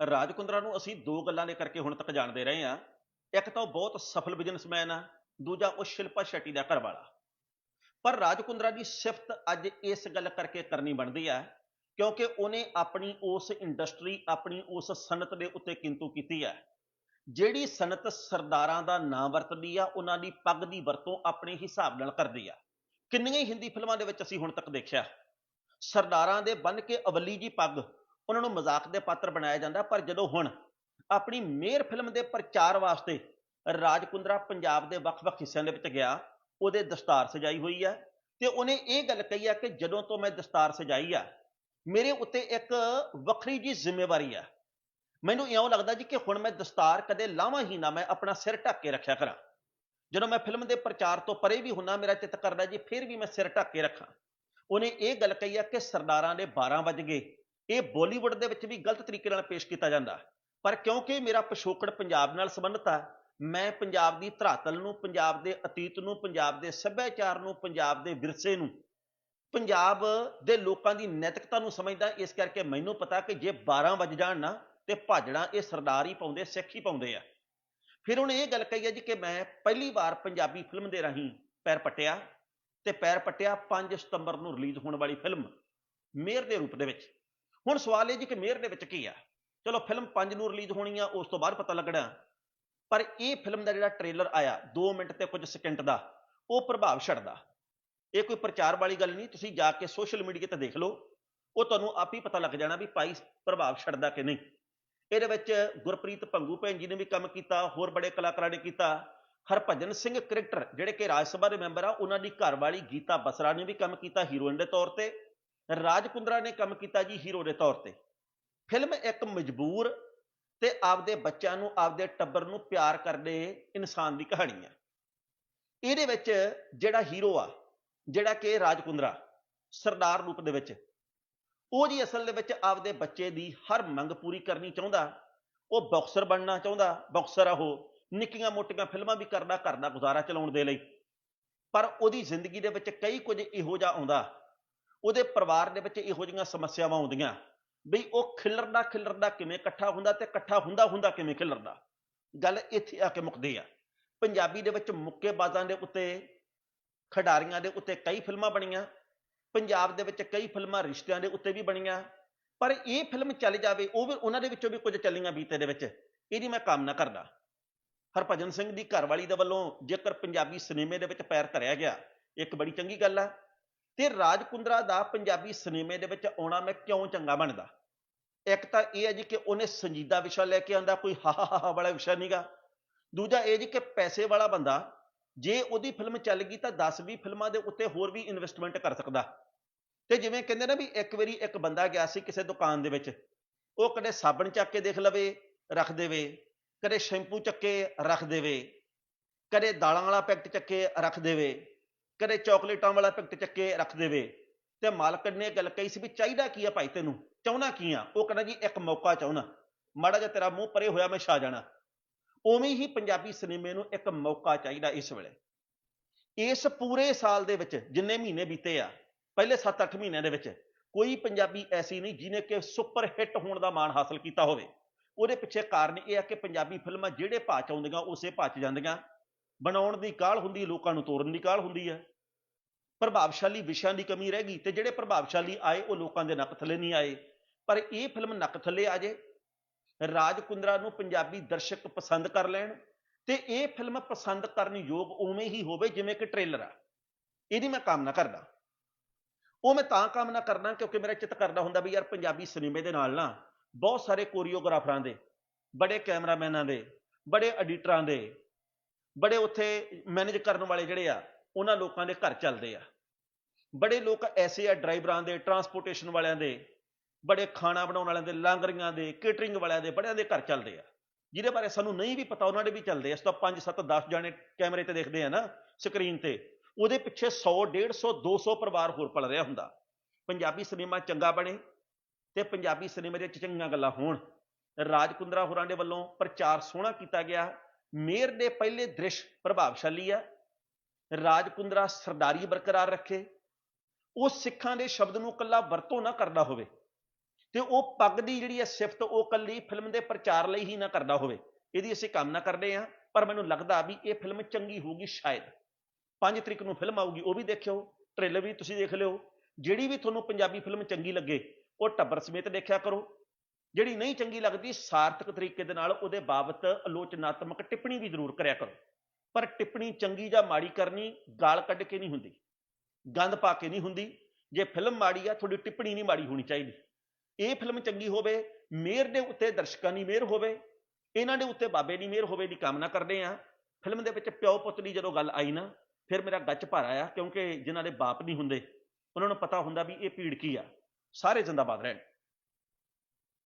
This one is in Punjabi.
ਰਾਜ ਕੁੰਦਰਾ ਨੂੰ ਅਸੀਂ ਦੋ ਗੱਲਾਂ ਦੇ ਕਰਕੇ ਹੁਣ ਤੱਕ ਜਾਣਦੇ ਰਹੇ ਹਾਂ। ਇੱਕ ਤਾਂ ਉਹ ਬਹੁਤ ਸਫਲ ਬਿਜ਼ਨਸਮੈਨ ਆ, ਦੂਜਾ ਉਹ ਸ਼ਿਲਪਾ ਸ਼ੈਟੀ ਦਾ ਘਰਵਾਲਾ। ਪਰ ਰਾਜ ਕੁੰਦਰਾ ਦੀ ਸਿਫਤ ਅੱਜ ਇਸ ਗੱਲ ਕਰਕੇ ਕਰਨੀ ਬਣਦੀ ਹੈ ਕਿਉਂਕਿ ਉਹਨੇ ਆਪਣੀ ਉਸ ਇੰਡਸਟਰੀ ਆਪਣੀ ਉਸ ਸਨਅਤ ਦੇ ਉੱਤੇ ਕਿੰਤੂ ਕੀਤੀ ਹੈ ਜਿਹੜੀ ਸਨਅਤ ਸਰਦਾਰਾਂ ਦਾ ਨਾਂ ਵਰਤਦੀ ਆ, ਉਹਨਾਂ ਦੀ ਪੱਗ ਦੀ ਵਰਤੋਂ ਆਪਣੇ ਹਿਸਾਬ ਨਾਲ ਕਰਦੀ ਆ। ਕਿੰਨੀਆਂ ਹੀ ਹਿੰਦੀ ਫਿਲਮਾਂ ਦੇ ਵਿੱਚ ਅਸੀਂ ਹੁਣ ਤੱਕ ਦੇਖਿਆ, ਸਰਦਾਰਾਂ ਦੇ ਬੰਨ ਕੇ ਅਵਲੀ ਜੀ ਪੱਗ ਉਹਨਾਂ ਨੂੰ ਮਜ਼ਾਕ ਦੇ ਪਾਤਰ ਬਣਾਇਆ ਜਾਂਦਾ, ਪਰ ਜਦੋਂ ਹੁਣ ਆਪਣੀ ਮੇਅਰ ਫਿਲਮ ਦੇ ਪ੍ਰਚਾਰ ਵਾਸਤੇ ਰਾਜ ਕੁੰਦਰਾ ਪੰਜਾਬ ਦੇ ਵੱਖ-ਵੱਖ ਹਿੱਸਿਆਂ ਦੇ ਵਿੱਚ ਗਿਆ, ਉਹਦੇ ਦਸਤਾਰ ਸਜਾਈ ਹੋਈ ਆ ਤੇ ਉਹਨੇ ਇਹ ਗੱਲ ਕਹੀ ਆ ਕਿ ਜਦੋਂ ਤੋਂ ਮੈਂ ਦਸਤਾਰ ਸਜਾਈ ਆ, ਮੇਰੇ ਉੱਤੇ ਇੱਕ ਵੱਖਰੀ ਜੀ ਜ਼ਿੰਮੇਵਾਰੀ ਆ। ਮੈਨੂੰ ਇਉਂ ਲੱਗਦਾ ਜੀ ਕਿ ਹੁਣ ਮੈਂ ਦਸਤਾਰ ਕਦੇ ਲਾਵਾਂ ਹੀ ਨਾ, ਮੈਂ ਆਪਣਾ ਸਿਰ ਢੱਕ ਕੇ ਰੱਖਿਆ ਕਰਾਂ। ਜਦੋਂ ਮੈਂ ਫਿਲਮ ਦੇ ਪ੍ਰਚਾਰ ਤੋਂ ਪਰੇ ਵੀ ਹੁੰਨਾ, ਮੇਰਾ ਚਿੱਤ ਕਰਦਾ ਜੀ, ਫਿਰ ਵੀ ਮੈਂ ਸਿਰ ਢੱਕ ਕੇ ਰੱਖਾਂ। ਉਹਨੇ ਇਹ ਗੱਲ ਕਹੀ ਆ ਕਿ ਸਰਦਾਰਾਂ ਦੇ 12 ਵਜ ਗਏ ਇਹ ਬਾਲੀਵੁੱਡ ਦੇ ਵਿੱਚ ਵੀ ਗਲਤ ਤਰੀਕੇ ਨਾਲ ਪੇਸ਼ ਕੀਤਾ ਜਾਂਦਾ। ਪਰ ਕਿਉਂਕਿ ਮੇਰਾ ਪਿਛੋਕੜ ਪੰਜਾਬ ਨਾਲ ਸੰਬੰਧਿਤ ਆ, ਮੈਂ ਪੰਜਾਬ ਦੀ ਧਰਾਤਲ ਨੂੰ, ਪੰਜਾਬ ਦੇ ਅਤੀਤ ਨੂੰ, ਪੰਜਾਬ ਦੇ ਸੱਭਿਆਚਾਰ ਨੂੰ, ਪੰਜਾਬ ਦੇ ਵਿਰਸੇ ਨੂੰ, ਪੰਜਾਬ ਦੇ ਲੋਕਾਂ ਦੀ ਨੈਤਿਕਤਾ ਨੂੰ ਸਮਝਦਾ, ਇਸ ਕਰਕੇ ਮੈਨੂੰ ਪਤਾ ਕਿ ਜੇ 12 ਵਜ ਜਾਣ ਨਾ, ਤੇ ਭਾਜਣਾ ਇਹ ਸਰਦਾਰ ਹੀ ਪਾਉਂਦੇ, ਸਿੱਖ ਹੀ ਪਾਉਂਦੇ ਆ। ਫਿਰ ਉਹਨੇ ਇਹ ਗੱਲ ਕਹੀ ਹੈ ਜੀ ਕਿ ਮੈਂ ਪਹਿਲੀ ਵਾਰ ਪੰਜਾਬੀ ਫਿਲਮ ਦੇ ਰਾਹੀਂ ਪੈਰ ਪਟਿਆ, ਤੇ ਪੈਰ ਪਟਿਆ 5 ਸਤੰਬਰ ਨੂੰ ਰਿਲੀਜ਼ ਹੋਣ ਵਾਲੀ ਫਿਲਮ ਮੇਅਰ ਦੇ ਰੂਪ ਦੇ ਵਿੱਚ। ਹੁਣ ਸਵਾਲ ਇਹ ਜੀ ਕਿ ਮੇਅਰ ਦੇ ਵਿੱਚ ਕੀ ਆ? ਚਲੋ ਫਿਲਮ 5 ਨੂੰ ਰਿਲੀਜ਼ ਹੋਣੀ ਆ, ਉਸ ਤੋਂ ਬਾਅਦ ਪਤਾ ਲੱਗਣਾ। ਪਰ ਇਹ ਫਿਲਮ ਦਾ ਜਿਹੜਾ ਟ੍ਰੇਲਰ ਆਇਆ 2 ਮਿੰਟ ਤੇ ਕੁਝ ਸਕਿੰਟ ਦਾ, ਉਹ ਪ੍ਰਭਾਵ ਛੱਡਦਾ। ਇਹ ਕੋਈ ਪ੍ਰਚਾਰ ਵਾਲੀ ਗੱਲ ਨਹੀਂ, ਤੁਸੀਂ ਜਾ ਕੇ ਸੋਸ਼ਲ ਮੀਡੀਆ ਤੇ ਦੇਖ ਲਓ। ਉਹ ਤੁਹਾਨੂੰ ਆਪ ਹੀ ਪਤਾ ਲੱਗ ਜਾਣਾ ਵੀ ਭਾਈ ਪ੍ਰਭਾਵ ਛੱਡਦਾ ਕਿ ਨਹੀਂ। ਇਹਦੇ ਵਿੱਚ ਗੁਰਪ੍ਰੀਤ ਭੰਗੂ ਭੈਣ ਜੀ ਨੇ ਵੀ ਕੰਮ ਕੀਤਾ, ਹੋਰ ਬੜੇ ਕਲਾਕਾਰਾਂ ਨੇ ਕੀਤਾ। ਹਰਭਜਨ ਸਿੰਘ ਕ੍ਰਿਕਟਰ, ਜਿਹੜੇ ਕਿ ਰਾਜ ਸਭਾ ਦੇ ਮੈਂਬਰ ਆ, ਉਹਨਾਂ ਦੀ ਘਰਵਾਲੀ ਗੀਤਾ ਬਸਰਾ ਨੇ ਵੀ ਕੰਮ ਕੀਤਾ ਹੀਰੋਇਨ ਦੇ ਤੌਰ ਤੇ। ਰਾਜ ਕੁੰਦਰਾ ਨੇ ਕੰਮ ਕੀਤਾ ਜੀ ਹੀਰੋ ਦੇ ਤੌਰ ਤੇ। ਫਿਲਮ ਇੱਕ ਮਜਬੂਰ ਤੇ ਆਪਦੇ ਬੱਚਿਆਂ ਨੂੰ, ਆਪਦੇ ਟੱਬਰ ਨੂੰ ਪਿਆਰ ਕਰਦੇ ਇਨਸਾਨ ਦੀ ਕਹਾਣੀ ਆ। ਇਹਦੇ ਵਿੱਚ ਜਿਹੜਾ ਹੀਰੋ ਆ, ਜਿਹੜਾ ਕਿ ਰਾਜ ਕੁੰਦਰਾ, ਸਰਦਾਰ ਰੂਪ ਦੇ ਵਿੱਚ, ਉਹ ਜੀ ਅਸਲ ਦੇ ਵਿੱਚ ਆਪਦੇ ਬੱਚੇ ਦੀ ਹਰ ਮੰਗ ਪੂਰੀ ਕਰਨੀ ਚਾਹੁੰਦਾ। ਉਹ ਬਾਕਸਰ ਬਣਨਾ ਚਾਹੁੰਦਾ, ਬਾਕਸਰ ਆ ਉਹ। ਨਿੱਕੀਆਂ ਮੋਟੀਆਂ ਫਿਲਮਾਂ ਵੀ ਕਰਦਾ, ਘਰ ਦਾ ਗੁਜ਼ਾਰਾ ਚਲਾਉਣ ਦੇ ਲਈ। ਪਰ ਉਹਦੀ ਜ਼ਿੰਦਗੀ ਦੇ ਵਿੱਚ ਕਈ ਕੁਝ ਇਹੋ ਜਿਹਾ ਆਉਂਦਾ ਉਹਦੇ ਪਰਿਵਾਰ ਦੇ ਵਿੱਚ ਇਹੋ ਜਿਹੀਆਂ ਸਮੱਸਿਆਵਾਂ ਆਉਂਦੀਆਂ। ਬਈ ਉਹ ਖਿਲਰਦਾ ਖਿਲਰਦਾ ਕਿਵੇਂ ਇਕੱਠਾ ਹੁੰਦਾ ਤੇ ਇਕੱਠਾ ਹੁੰਦਾ ਹੁੰਦਾ ਕਿਵੇਂ ਖਿਲਰਦਾ? ਗੱਲ ਇੱਥੇ ਆ ਕੇ ਮੁੱਕਦੀ ਆ। ਪੰਜਾਬੀ ਦੇ ਵਿੱਚ ਮੁੱਕੇਬਾਜ਼ਾਂ ਦੇ ਉੱਤੇ, ਖਿਡਾਰੀਆਂ ਦੇ ਉੱਤੇ ਕਈ ਫਿਲਮਾਂ ਬਣੀਆਂ। ਪੰਜਾਬ ਦੇ ਵਿੱਚ ਕਈ ਫਿਲਮਾਂ ਰਿਸ਼ਤਿਆਂ ਦੇ ਉੱਤੇ ਵੀ ਬਣੀਆਂ। ਪਰ ਇਹ ਫਿਲਮ ਚੱਲ ਜਾਵੇ, ਉਹ ਵੀ ਉਹਨਾਂ ਦੇ ਵਿੱਚੋਂ ਵੀ ਕੁਝ ਚੱਲੀਆਂ ਬੀਤੇ ਦੇ ਵਿੱਚ। ਇਹਦੀ ਮੈਂ ਕਾਮਨਾ ਕਰਦਾ। ਹਰਭਜਨ ਸਿੰਘ ਦੀ ਘਰਵਾਲੀ ਦੇ ਵੱਲੋਂ ਜੇਕਰ ਪੰਜਾਬੀ ਸਿਨੇਮੇ ਦੇ ਵਿੱਚ ਪੈਰ ਧਰਿਆ ਗਿਆ, ਇੱਕ ਬੜੀ ਚੰਗੀ ਗੱਲ ਆ। ਤੇ ਰਾਜ ਕੁੰਦਰਾ ਦਾ ਪੰਜਾਬੀ ਸਿਨੇਮੇ ਦੇ ਵਿੱਚ ਆਉਣਾ ਮੈਂ ਕਿਉਂ ਚੰਗਾ ਬਣਦਾ? ਇੱਕ ਤਾਂ ਇਹ ਹੈ ਜੀ ਕਿ ਉਹਨੇ ਸੰਜੀਦਾ ਵਿਸ਼ਾ ਲੈ ਕੇ ਆਂਦਾ, ਕੋਈ ਹਾ ਹਾ ਹਾ ਵਾਲਾ ਵਿਸ਼ਾ ਨਹੀਂਗਾ ਦੂਜਾ ਇਹ ਜੀ ਕਿ ਪੈਸੇ ਵਾਲਾ ਬੰਦਾ, ਜੇ ਉਹਦੀ ਫਿਲਮ ਚੱਲ ਗਈ ਤਾਂ 10-20 ਫਿਲਮਾਂ ਦੇ ਉੱਤੇ ਹੋਰ ਵੀ ਇਨਵੈਸਟਮੈਂਟ ਕਰ ਸਕਦਾ। ਤੇ ਜਿਵੇਂ ਕਹਿੰਦੇ ਨਾ ਵੀ ਇੱਕ ਵਾਰੀ ਇੱਕ ਬੰਦਾ ਗਿਆ ਸੀ ਕਿਸੇ ਦੁਕਾਨ ਦੇ ਵਿੱਚ, ਉਹ ਕਦੇ ਸਾਬਣ ਚੱਕ ਕੇ ਦੇਖ ਲਵੇ, ਰੱਖ ਦੇਵੇ, ਕਦੇ ਸ਼ੈਂਪੂ ਚੱਕੇ, ਰੱਖ ਦੇਵੇ, ਕਦੇ ਦਾਲਾਂ ਵਾਲਾ ਪੈਕਟ ਚੱਕੇ, ਰੱਖ ਦੇਵੇ ਕਦੇ ਚਾਕਲੇਟਾਂ ਵਾਲਾ ਪੈਕਟ ਚੱਕੇ ਰੱਖ ਦੇਵੇ। ਤੇ ਮਾਲਕ ਨੇ ਗੱਲ ਕਹੀ ਸੀ ਵੀ ਚਾਹੀਦਾ ਕੀ ਆ ਭਾਈ ਤੈਨੂੰ? ਚਾਹੁੰਦਾ ਕੀ ਆ? ਉਹ ਕਹਿੰਦਾ ਜੀ, ਇੱਕ ਮੌਕਾ ਚਾਹੁੰਦਾ। ਮਾੜਾ ਜਿਹਾ ਤੇਰਾ ਮੂੰਹ ਪਰੇ ਹੋਇਆ, ਮੈਂ ਛਾ ਜਾਣਾ। ਉਵੇਂ ਹੀ ਪੰਜਾਬੀ ਸਿਨੇਮੇ ਨੂੰ ਇੱਕ ਮੌਕਾ ਚਾਹੀਦਾ ਇਸ ਵੇਲੇ। ਇਸ ਪੂਰੇ ਸਾਲ ਦੇ ਵਿੱਚ, ਜਿੰਨੇ ਮਹੀਨੇ ਬੀਤੇ ਆ, ਪਹਿਲੇ 7-8 ਮਹੀਨਿਆਂ ਦੇ ਵਿੱਚ, ਕੋਈ ਪੰਜਾਬੀ ਐਸੀ ਨਹੀਂ ਜਿਹਨੇ ਕਿ ਸੁਪਰ ਹਿੱਟ ਹੋਣ ਦਾ ਮਾਣ ਹਾਸਲ ਕੀਤਾ ਹੋਵੇ। ਉਹਦੇ ਪਿੱਛੇ ਕਾਰਨ ਇਹ ਆ ਕਿ ਪੰਜਾਬੀ ਫਿਲਮਾਂ ਜਿਹੜੇ ਭਾਅ ਚ ਆਉਂਦੀਆਂ, ਉਸੇ ਭਾਅ ਚ ਜਾਂਦੀਆਂ। ਬਣਾਉਣ ਦੀ ਕਾਹਲ ਹੁੰਦੀ, ਲੋਕਾਂ ਨੂੰ ਤੋਰਨ ਦੀ ਕਾਲ ਹੁੰਦੀ ਹੈ ਪ੍ਰਭਾਵਸ਼ਾਲੀ ਵਿਸ਼ਿਆਂ ਦੀ ਕਮੀ ਰਹਿ ਗਈ ਤੇ ਜਿਹੜੇ ਪ੍ਰਭਾਵਸ਼ਾਲੀ ਆਏ, ਉਹ ਲੋਕਾਂ ਦੇ ਨੱਕ ਥੱਲੇ ਨਹੀਂ ਆਏ। ਪਰ ਇਹ ਫਿਲਮ ਨੱਕ ਥੱਲੇ ਆ ਜੇ, ਰਾਜ ਕੁੰਦਰਾ ਨੂੰ ਪੰਜਾਬੀ ਦਰਸ਼ਕ ਪਸੰਦ ਕਰ ਲੈਣ ਤੇ ਇਹ ਫਿਲਮ ਪਸੰਦ ਕਰਨ ਯੋਗ ਉਵੇਂ ਹੀ ਹੋਵੇ ਜਿਵੇਂ ਕਿ ਟ੍ਰੇਲਰ ਆ। ਇਹਦੀ ਮੈਂ ਕਾਮਨਾ ਕਰਦਾ। ਉਹ ਮੈਂ ਤਾਂ ਕਾਮਨਾ ਕਰਦਾ ਕਿਉਂਕਿ ਮੇਰਾ ਚਿੱਤ ਕਰਦਾ ਹੁੰਦਾ ਵੀ ਯਾਰ ਪੰਜਾਬੀ ਸਿਨੇਮੇ ਦੇ ਨਾਲ ਨਾ ਬਹੁਤ ਸਾਰੇ ਕੋਰੀਓਗ੍ਰਾਫਰਾਂ ਦੇ, ਬੜੇ ਕੈਮਰਾਮੈਨਾਂ ਦੇ, ਬੜੇ ਐਡੀਟਰਾਂ ਦੇ, ਬੜੇ ਉੱਥੇ ਮੈਨੇਜ ਕਰਨ ਵਾਲੇ ਜਿਹੜੇ ਆ ਉਹਨਾਂ ਲੋਕਾਂ ਦੇ ਘਰ ਚੱਲਦੇ ਆ। ਬੜੇ ਲੋਕ ਐਸੇ ਆ ਡਰਾਈਵਰਾਂ ਦੇ ਟਰਾਂਸਪੋਰਟੇਸ਼ਨ ਵਾਲਿਆਂ ਦੇ, ਬੜੇ ਖਾਣਾ ਬਣਾਉਣ ਵਾਲਿਆਂ ਦੇ, ਲਾਂਗਰੀਆਂ ਦੇ ਕੇਟਰਿੰਗ ਵਾਲਿਆਂ ਦੇ, ਬੜਿਆਂ ਦੇ ਘਰ ਚੱਲਦੇ ਆ। ਜਿਹਦੇ ਬਾਰੇ ਸਾਨੂੰ ਨਹੀਂ ਵੀ ਪਤਾ, ਉਹਨਾਂ ਦੇ ਵੀ ਚੱਲਦੇ ਆ। ਇਸ ਤੋਂ 5 7 10 ਜਾਣੇ ਕੈਮਰੇ ਤੇ ਦੇਖਦੇ ਆ ਨਾ ਸਕਰੀਨ ਤੇ। ਉਹਦੇ ਪਿੱਛੇ 100 150 200 ਪਰਿਵਾਰ ਹੋਰ ਪਲ ਰਿਹਾ ਹੁੰਦਾ। ਪੰਜਾਬੀ ਸਿਨੇਮਾ ਚੰਗਾ ਬਣੇ ਤੇ ਪੰਜਾਬੀ ਸਿਨੇਮੇ ਦੇ ਵਿੱਚ ਚੰਗੀਆਂ ਗੱਲਾਂ ਹੋਣ। ਰਾਜ ਕੁੰਦਰਾ ਹੋਰਾਂ ਦੇ ਵੱਲੋਂ ਪ੍ਰਚਾਰ ਸੋਹਣਾ ਕੀਤਾ ਗਿਆ। ਮੇਅਰ ਦੇ ਪਹਿਲੇ ਦ੍ਰਿਸ਼ ਪ੍ਰਭਾਵਸ਼ਾਲੀ ਆ। ਰਾਜਕੁੰਦਰਾ ਸਰਦਾਰੀ ਬਰਕਰਾਰ ਰੱਖੇ। ਉਹ ਸਿੱਖਾਂ ਦੇ ਸ਼ਬਦ ਨੂੰ ਕੱਲਾ ਵਰਤੋਂ ਨਾ ਕਰਦਾ ਹੋਵੇ ਤੇ ਉਹ ਪੱਗ ਦੀ ਜਿਹੜੀ ਹੈ ਸਿਫਤ ਉਹ ਕੱਲੀ ਫਿਲਮ ਦੇ ਪ੍ਰਚਾਰ ਲਈ ਹੀ ਨਾ ਕਰਦਾ ਹੋਵੇ। ਇਹਦੀ ਅਸੀਂ ਕਾਮਨਾ ਕਰਦੇ ਹਾਂ, ਪਰ ਮੈਨੂੰ ਲੱਗਦਾ ਵੀ ਇਹ ਫਿਲਮ ਚੰਗੀ ਹੋਊਗੀ ਸ਼ਾਇਦ। 5 ਤਰੀਕ ਨੂੰ ਫਿਲਮ ਆਊਗੀ, ਉਹ ਵੀ ਦੇਖਿਓ ਟ੍ਰੇਲਰ ਵੀ ਤੁਸੀਂ ਦੇਖ ਲਿਓ। ਜਿਹੜੀ ਵੀ ਤੁਹਾਨੂੰ ਪੰਜਾਬੀ ਫਿਲਮ ਚੰਗੀ ਲੱਗੇ, ਉਹ ਟੱਬਰ ਸਮੇਤ ਦੇਖਿਆ ਕਰੋ। ਜਿਹੜੀ ਨਹੀਂ ਚੰਗੀ ਲੱਗਦੀ, ਸਾਰਥਕ ਤਰੀਕੇ ਦੇ ਨਾਲ ਉਹਦੇ ਬਾਬਤ ਆਲੋਚਨਾਤਮਕ ਟਿੱਪਣੀ ਵੀ ਜ਼ਰੂਰ ਕਰਿਆ ਕਰੋ। ਪਰ ਟਿੱਪਣੀ ਚੰਗੀ ਜਾਂ ਮਾੜੀ ਕਰਨੀ ਗਾਲ ਕੱਢ ਕੇ ਨਹੀਂ ਹੁੰਦੀ, ਗੰਦ ਪਾ ਕੇ ਨਹੀਂ ਹੁੰਦੀ। ਜੇ ਫਿਲਮ ਮਾੜੀ ਆ, ਤੁਹਾਡੀ ਟਿੱਪਣੀ ਨਹੀਂ ਮਾੜੀ ਹੋਣੀ ਚਾਹੀਦੀ। ਇਹ ਫਿਲਮ ਚੰਗੀ ਹੋਵੇ, ਮੇਅਰ ਦੇ ਉੱਤੇ ਦਰਸ਼ਕਾਂ ਦੀ ਮਿਹਰ ਹੋਵੇ, ਇਹਨਾਂ ਦੇ ਉੱਤੇ ਬਾਬੇ ਦੀ ਮਿਹਰ ਹੋਵੇ ਦੀ ਕਾਮਨਾ ਕਰਦੇ ਆ ਫਿਲਮ ਦੇ ਵਿੱਚ ਪਿਓ ਪੁੱਤ ਦੀ ਜਦੋਂ ਗੱਲ ਆਈ ਨਾ, ਫਿਰ ਮੇਰਾ ਗੱਚ ਭਰ ਆਇਆ ਕਿਉਂਕਿ ਜਿਨ੍ਹਾਂ ਦੇ ਬਾਪ ਨਹੀਂ ਹੁੰਦੇ, ਉਹਨਾਂ ਨੂੰ ਪਤਾ ਹੁੰਦਾ ਵੀ ਇਹ ਪੀੜ ਕੀ ਆ। ਸਾਰੇ ਜ਼ਿੰਦਾਬਾਦ ਰਹਿਣ।